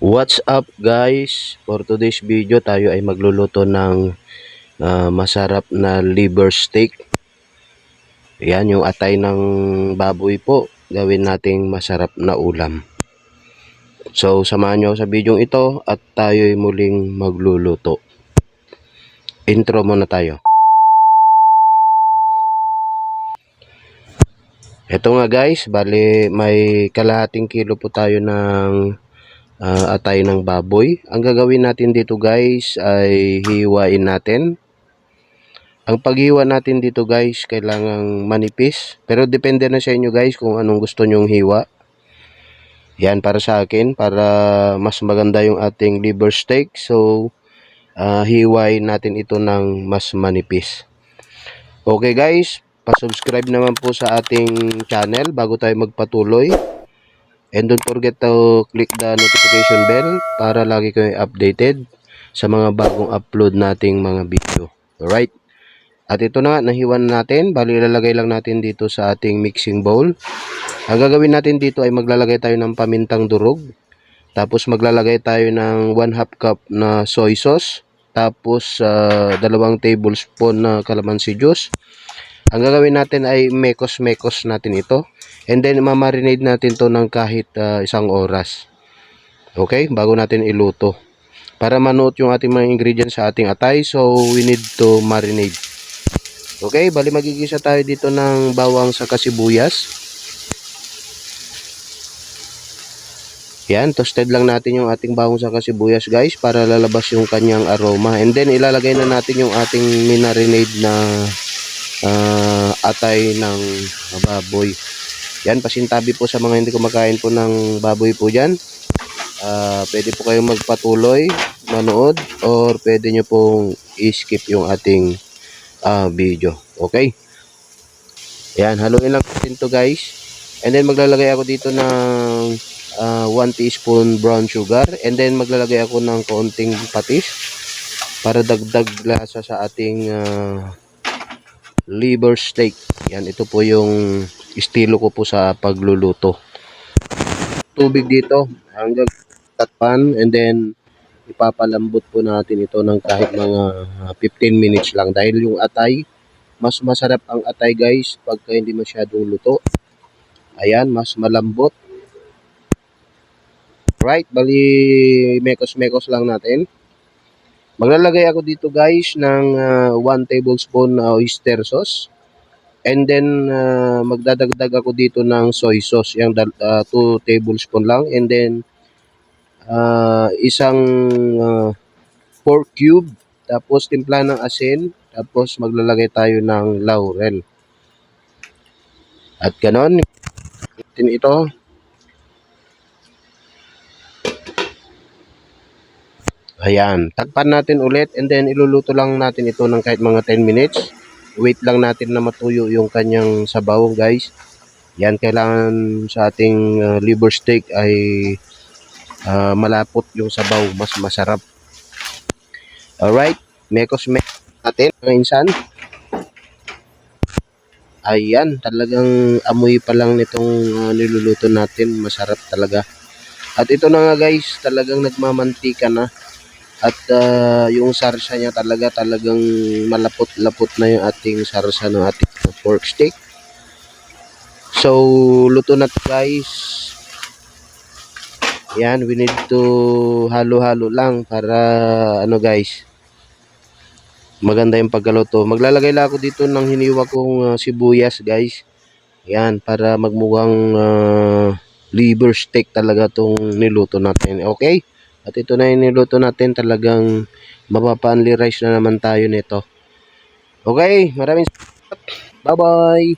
What's up guys? For today's video tayo ay magluluto ng ah, masarap na liver steak. Yan yung atay ng baboy po. Gawin nating masarap na ulam. So samahan nyo sa video ito at tayo ay muling magluluto. Intro muna tayo. Ito nga guys, bali may kalahating kilo po tayo ng ah, atay ng baboy. Ang gagawin natin dito guys ay hiwain natin. Ang paghiwa natin dito guys, kailangang manipis. Pero depende na sa inyo guys kung anong gusto nyong hiwa. Yan para sa akin, para mas maganda yung ating liver steak. So, ah, hiwain natin ito ng mas manipis. Okay guys, pa-subscribe naman po sa ating channel bago tayo magpatuloy. And don't forget to click the notification bell para lagi kayo updated sa mga bagong upload nating mga video. Alright? At ito na nga, nahiwan natin. Bali, ilalagay lang natin dito sa ating mixing bowl. Ang gagawin natin dito ay maglalagay tayo ng pamintang durog. Tapos maglalagay tayo ng 1 half cup na soy sauce. Tapos ah, dalawang tablespoon na calamansi juice. Ang gagawin natin ay mekos-mekos natin ito. And then, mamarinate natin to ng kahit ah, isang oras. Okay? Bago natin iluto. Para manuot yung ating mga ingredients sa ating atay. So, we need to marinate. Okay? Bali, magigisa tayo dito ng bawang sa kasibuyas. Yan, toasted lang natin yung ating bawang sa kasibuyas guys para lalabas yung kanyang aroma. And then ilalagay na natin yung ating minarinade na ah, atay ng baboy. Yan, pasintabi po sa mga hindi kumakain po ng baboy po dyan. Ah, pwede po kayong magpatuloy, manood, or pwede nyo pong i-skip yung ating ah, video. Okay? Yan, haluin lang natin to guys. And then maglalagay ako dito ng ah, 1 teaspoon brown sugar. And then maglalagay ako ng konting patis para dagdag lasa sa ating ah, liver steak. Yan, ito po yung estilo ko po sa pagluluto. Tubig dito hanggang tatpan and then ipapalambot po natin ito ng kahit mga ah, 15 minutes lang dahil yung atay mas masarap ang atay guys pagka hindi masyadong luto. Ayan, mas malambot. Right, bali mekos-mekos lang natin. Maglalagay ako dito guys ng 1 tablespoon na oyster sauce. And then ah, magdadagdag ako dito ng soy sauce, yung 2 tablespoon lang. And then ah, isang ah, pork cube, tapos timpla ng asin, tapos maglalagay tayo ng laurel. At ganon, ito. Ayan, takpan natin ulit and then iluluto lang natin ito ng kahit mga 10 minutes. Wait lang natin na matuyo yung kanyang sabaw guys. Yan, kailangan sa ating uh, liver steak ay uh, malapot yung sabaw, mas masarap. Alright, mekos mek natin mga insan. Ayan, talagang amoy pa lang nitong uh, niluluto natin, masarap talaga. At ito na nga guys, talagang nagmamantika na. At ah, yung sarsa niya talaga talagang malapot-lapot na yung ating sarsa ng ating pork steak. So, luto na to guys. Yan, we need to halo-halo lang para ano guys. Maganda yung pagkaluto. Maglalagay lang ako dito ng hiniwa kong ah, sibuyas guys. Yan, para magmukhang ah, liver steak talaga tong niluto natin. Okay? At ito na yung niluto natin. Talagang mapapa-only rice na naman tayo nito. Okay, maraming. Bye-bye.